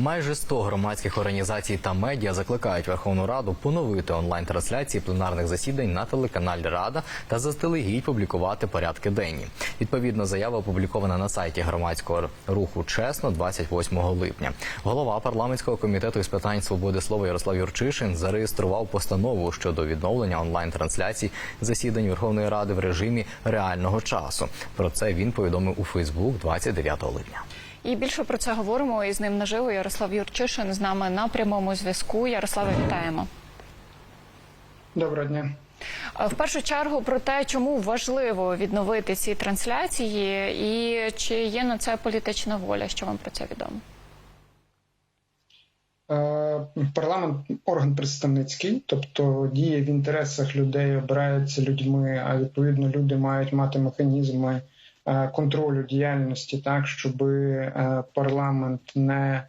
Майже 100 громадських організацій та медіа закликають Верховну Раду поновити онлайн-трансляції пленарних засідань на телеканалі Рада та заздалегідь публікувати порядки денні. Відповідно, заява опублікована на сайті громадського руху Чесно 28 липня. Голова парламентського комітету із питань свободи слова Ярослав Юрчишин зареєстрував постанову щодо відновлення онлайн-трансляцій засідань Верховної Ради в режимі реального часу. Про це він повідомив у Фейсбук 29 липня. І більше про це говоримо із ним наживо. Ярослав Юрчишин з нами на прямому зв'язку. Ярославе, вітаємо. Доброго дня. Е, В першу чергу про те, чому важливо відновити ці трансляції, і чи є на це політична воля, що вам про це відомо? Е, Парламент орган представницький, тобто діє в інтересах людей, обирається людьми, а відповідно люди мають мати механізми контролю діяльності так, щоб парламент не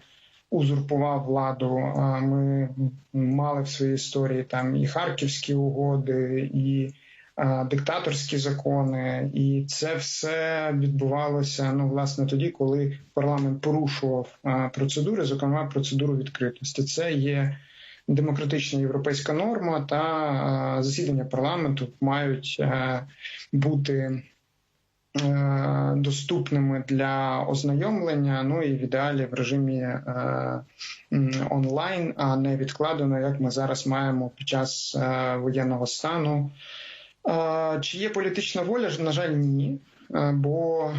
узурпував владу. Е, Ми мали в своїй історії там і харківські угоди, і е, диктаторські закони, і це все відбувалося ну власне тоді, коли парламент порушував е, процедури, зокрема процедуру відкритості. Це є демократична європейська норма, та е, засідання парламенту мають е, бути. Е, Доступними для ознайомлення, ну і в ідеалі в режимі е, онлайн, а не відкладено, як ми зараз маємо під час е, воєнного стану. Чи є політична воля? На жаль, ні. Бо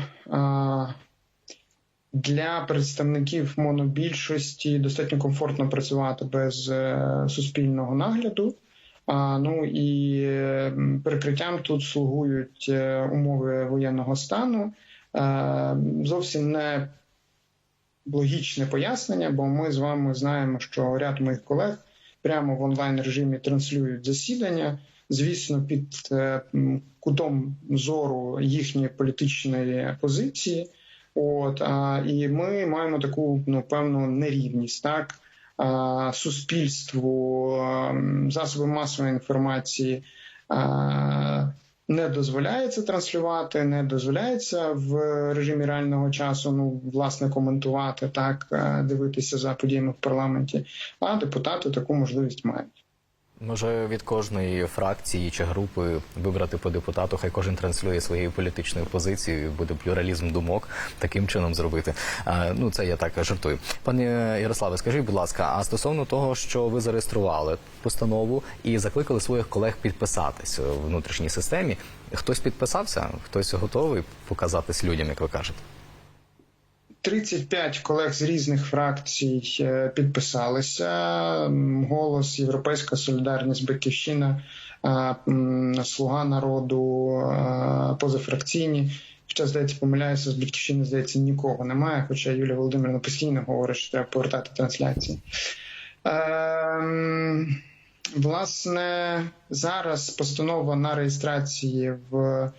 для представників монобільшості достатньо комфортно працювати без суспільного нагляду. Ну і перекриттям тут слугують е, умови воєнного стану. Е, Зовсім не логічне пояснення, бо ми з вами знаємо, що ряд моїх колег прямо в онлайн режимі транслюють засідання. Звісно, під е, кутом зору їхньої політичної позиції. От і ми маємо таку ну певну нерівність, так суспільству, засоби масової інформації. Не дозволяється транслювати, не дозволяється в режимі реального часу ну власне коментувати так, дивитися за подіями в парламенті. А депутати таку можливість мають. Може від кожної фракції чи групи вибрати по депутату, хай кожен транслює своєю політичною позицією, буде плюралізм думок таким чином зробити. А, ну це я так жартую. Пане Ярославе, скажіть, будь ласка, а стосовно того, що ви зареєстрували постанову і закликали своїх колег підписатись у внутрішній системі, хтось підписався, хтось готовий показатись людям, як ви кажете. 35 колег з різних фракцій е, підписалися. Голос, Європейська Солідарність, Батьківщина, е, Слуга народу, е, позафракційні. Хоча, здається, помиляюся, з батьківщини, здається, нікого немає. Хоча Юлія Володимирівна постійно говорить, що треба повертати трансляції. Власне, зараз постанова на реєстрації в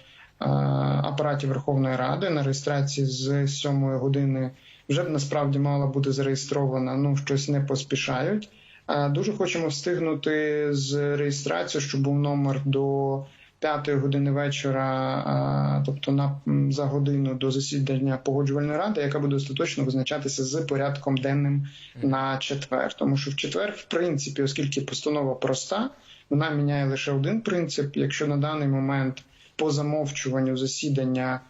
апараті Верховної Ради на реєстрації з 7 години вже насправді мала бути зареєстрована. Ну щось не поспішають. Е, Дуже хочемо встигнути з реєстрацією, щоб був номер до 5 години вечора, е, тобто на за годину до засідання погоджувальної ради, яка буде остаточно визначатися з порядком денним на четвер. Тому що в четвер, в принципі, оскільки постанова проста, вона міняє лише один принцип. Якщо на даний момент по замовчуванню засідання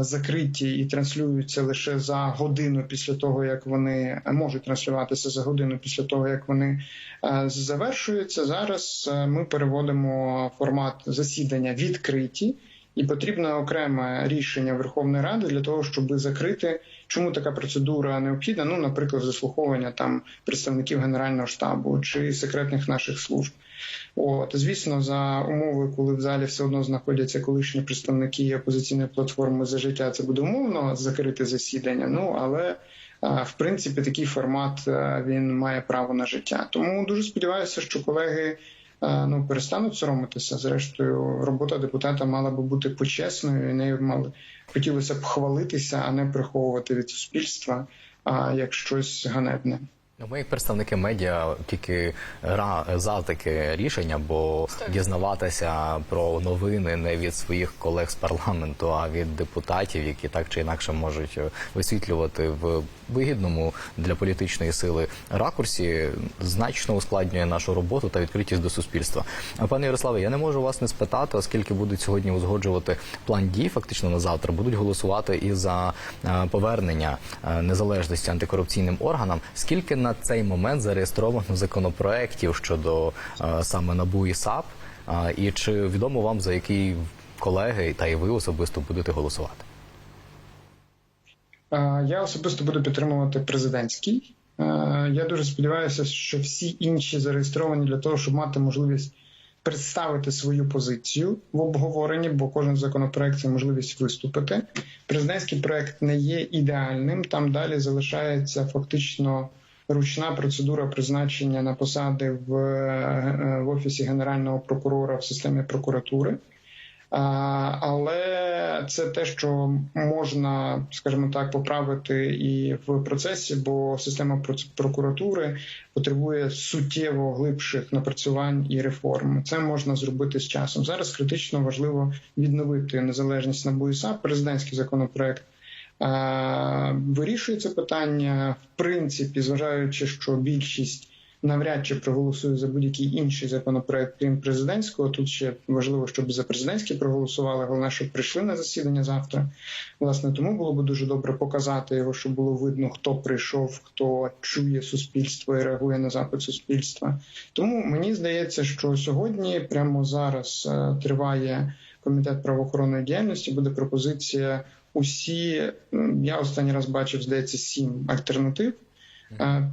закриті і транслюються лише за годину після того, як вони можуть транслюватися за годину після того, як вони завершуються. Зараз ми переводимо формат засідання відкриті. І потрібно окреме рішення Верховної Ради для того, щоб закрити, чому така процедура необхідна. Ну, наприклад, заслуховування там представників Генерального штабу чи секретних наших служб. От звісно, за умови, коли в залі все одно знаходяться колишні представники опозиційної платформи за життя, це буде умовно закрити засідання. Ну але в принципі такий формат він має право на життя. Тому дуже сподіваюся, що колеги. А, Ну, перестануть соромитися. Зрештою, робота депутата мала би бути почесною, і нею мали хотілося б хвалитися, а не приховувати від суспільства а, як щось ганебне. Ну, Ми, як представники медіа, тільки за таке рішення, бо дізнаватися про новини не від своїх колег з парламенту, а від депутатів, які так чи інакше можуть е, висвітлювати в вигідному для політичної сили ракурсі, значно ускладнює нашу роботу та відкритість до суспільства. А, Пане Ярославе, я не можу вас не спитати, оскільки будуть сьогодні узгоджувати план дій, фактично на завтра, будуть голосувати і за е, повернення е, незалежності антикорупційним органам. Скільки на цей момент зареєстровано законопроєктів щодо е, саме НАБУ і САП? Е, І чи відомо вам за який колеги та і ви особисто будете голосувати? Е, Я особисто буду підтримувати президентський. Я дуже сподіваюся, що всі інші зареєстровані для того, щоб мати можливість представити свою позицію в обговоренні, бо кожен законопроект це можливість виступити. Президентський проект не є ідеальним. Там далі залишається фактично ручна процедура призначення на посади в, е, в офісі генерального прокурора в системі прокуратури. Але це те, що можна, скажімо так, поправити і в процесі, бо система прокуратури потребує суттєво глибших напрацювань і реформ. Це можна зробити з часом. Зараз критично важливо відновити незалежність НАБУ і САП. Президентський законопроект вирішує це питання, в принципі, зважаючи, що більшість навряд чи проголосує за будь-який інший законопроект, крім президентського. Тут ще важливо, щоб за президентський проголосували. Головне, щоб прийшли на засідання завтра. Власне, тому було б дуже добре показати його, щоб було видно, хто прийшов, хто чує суспільство і реагує на запит суспільства. Тому мені здається, що сьогодні, прямо зараз, е, триває комітет правоохоронної діяльності. Буде пропозиція. Усі я останній раз бачив, здається, сім альтернатив.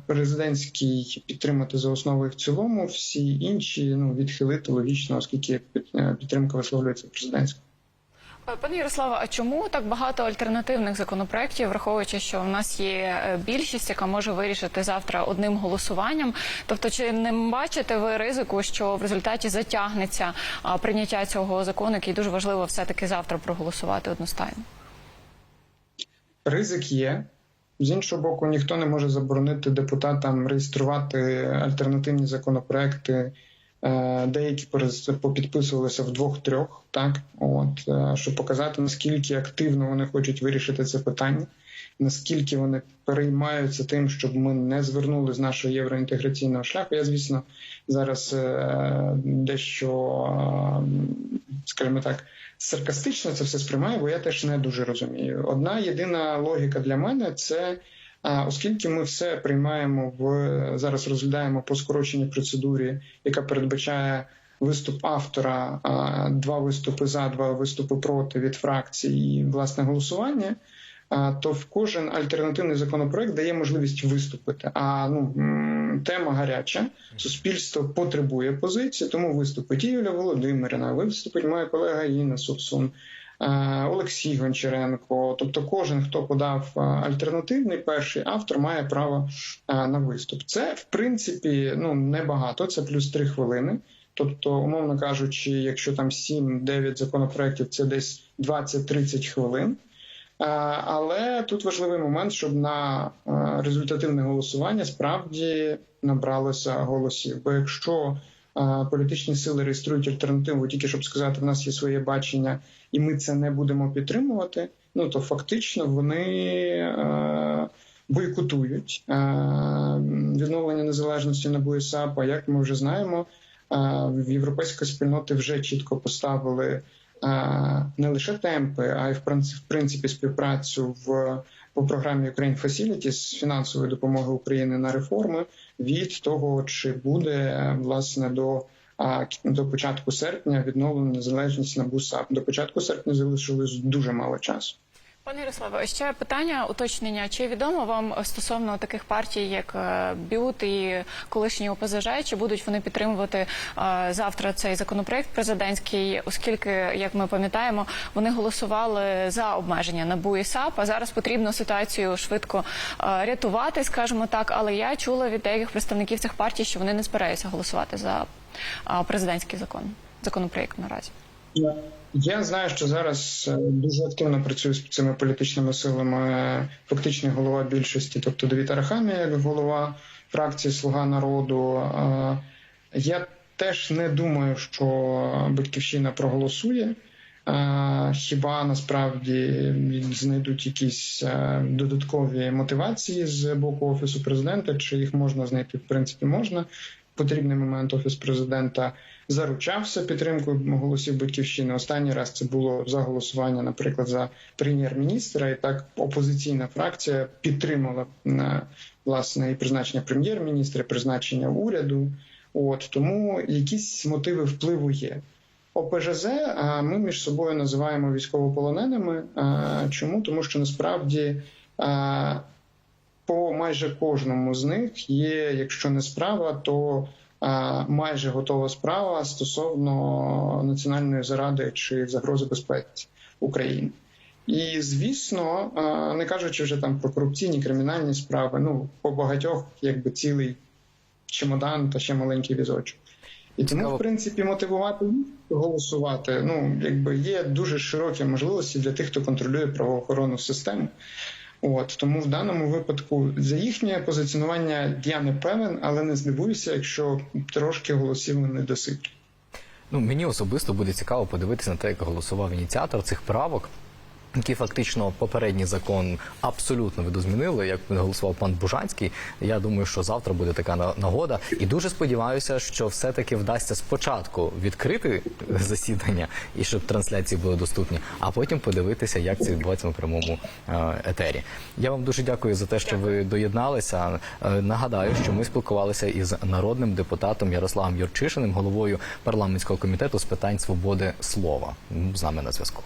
Президентський підтримати за основу і в цілому, всі інші ну відхилити логічно, оскільки під- е, підтримка висловлюється президентською. Е, Пане Ярославе, а чому так багато альтернативних законопроєктів, враховуючи, що в нас є е, більшість, яка може вирішити завтра одним голосуванням? Тобто, чи не бачите ви ризику, що в результаті затягнеться прийняття цього закону, який дуже важливо все таки завтра проголосувати одностайно? Ризик є. З іншого боку, ніхто не може заборонити депутатам реєструвати альтернативні законопроекти. Е, Деякі попідписувалися в двох-трьох, так от е, щоб показати наскільки активно вони хочуть вирішити це питання, наскільки вони переймаються тим, щоб ми не звернули з нашого євроінтеграційного шляху. Я, звісно, зараз е, дещо, е, скажімо так, саркастично це все сприймаю, бо я теж не дуже розумію. Одна єдина логіка для мене це. А оскільки ми все приймаємо в зараз, розглядаємо по скороченій процедурі, яка передбачає виступ автора, два виступи за, два виступи проти від фракції і власне голосування. То в кожен альтернативний законопроект дає можливість виступити. А ну тема гаряча, суспільство потребує позиції, тому виступить і Юля Володимирівна, виступить моя колега Інна Совсун. е, Олексій Гончаренко, тобто кожен, хто подав альтернативний перший автор, має право на виступ. Це в принципі ну небагато, це плюс 3 хвилини. Тобто, умовно кажучи, якщо там 7-9 законопроєктів, це десь 20-30 хвилин. Е, Але тут важливий момент, щоб на е, результативне голосування справді набралося голосів. Бо якщо е, політичні сили реєструють альтернативу, тільки щоб сказати, в нас є своє бачення, і ми це не будемо підтримувати, ну то фактично вони бойкотують відновлення незалежності НАБУ і САП. А як ми вже знаємо, в європейської спільноти вже чітко поставили не лише темпи, а й в принципі, співпрацю в по програмі Ukraine Facility з фінансової допомоги України на реформи від того, чи буде е, власне до. До початку серпня відновлена незалежність НАБУ САП. До початку серпня залишилось дуже мало часу. Пане Ярославе, ще питання уточнення. Чи відомо вам стосовно таких партій, як е, БЮТ і колишні ОПЗЖ, чи будуть вони підтримувати е, завтра цей законопроект президентський, оскільки, як ми пам'ятаємо, вони голосували за обмеження НАБУ і САП, а зараз потрібно ситуацію швидко е, рятувати, скажімо так. Але я чула від деяких представників цих партій, що вони не збираються голосувати за президентський закон, законопроект наразі. Я, знаю, що зараз е, дуже активно працює з цими політичними силами е, фактичний голова більшості, тобто Давід Арахамія, як голова фракції Слуга народу. Е, Я теж не думаю, що батьківщина проголосує. Хіба насправді знайдуть якісь додаткові мотивації з боку офісу президента? Чи їх можна знайти? В принципі, можна. Потрібний момент офіс президента заручався підтримкою голосів батьківщини. Останній раз це було за голосування, наприклад, за прем'єр-міністра, і так опозиційна фракція підтримала е, власне і призначення прем'єр-міністра, і призначення уряду. От тому якісь мотиви впливу є. ОПЖЗ ми між собою називаємо військовополоненими. Чому? Тому що насправді по майже кожному з них є, якщо не справа, то майже готова справа стосовно національної заради чи загрози безпеці України. І звісно, не кажучи вже там про корупційні кримінальні справи, ну по багатьох якби цілий чемодан та ще маленький візочок. І тому, в принципі, мотивувати голосувати. Ну, якби є дуже широкі можливості для тих, хто контролює правоохоронну систему. От тому в даному випадку за їхнє позиціонування я не певен, але не здивуюся, якщо трошки голосів вони досить. Ну, мені особисто буде цікаво подивитися на те, як голосував ініціатор цих правок. Які фактично попередній закон абсолютно видозмінили, як голосував пан Бужанський. Я думаю, що завтра буде така на- нагода, і дуже сподіваюся, що все-таки вдасться спочатку відкрити засідання і щоб трансляції були доступні, а потім подивитися, як це відбувається на прямому е, етері. Я вам дуже дякую за те, що ви доєдналися. Е, Нагадаю, що ми спілкувалися із народним депутатом Ярославом Юрчишиним, головою парламентського комітету з питань свободи слова. З нами на зв'язку.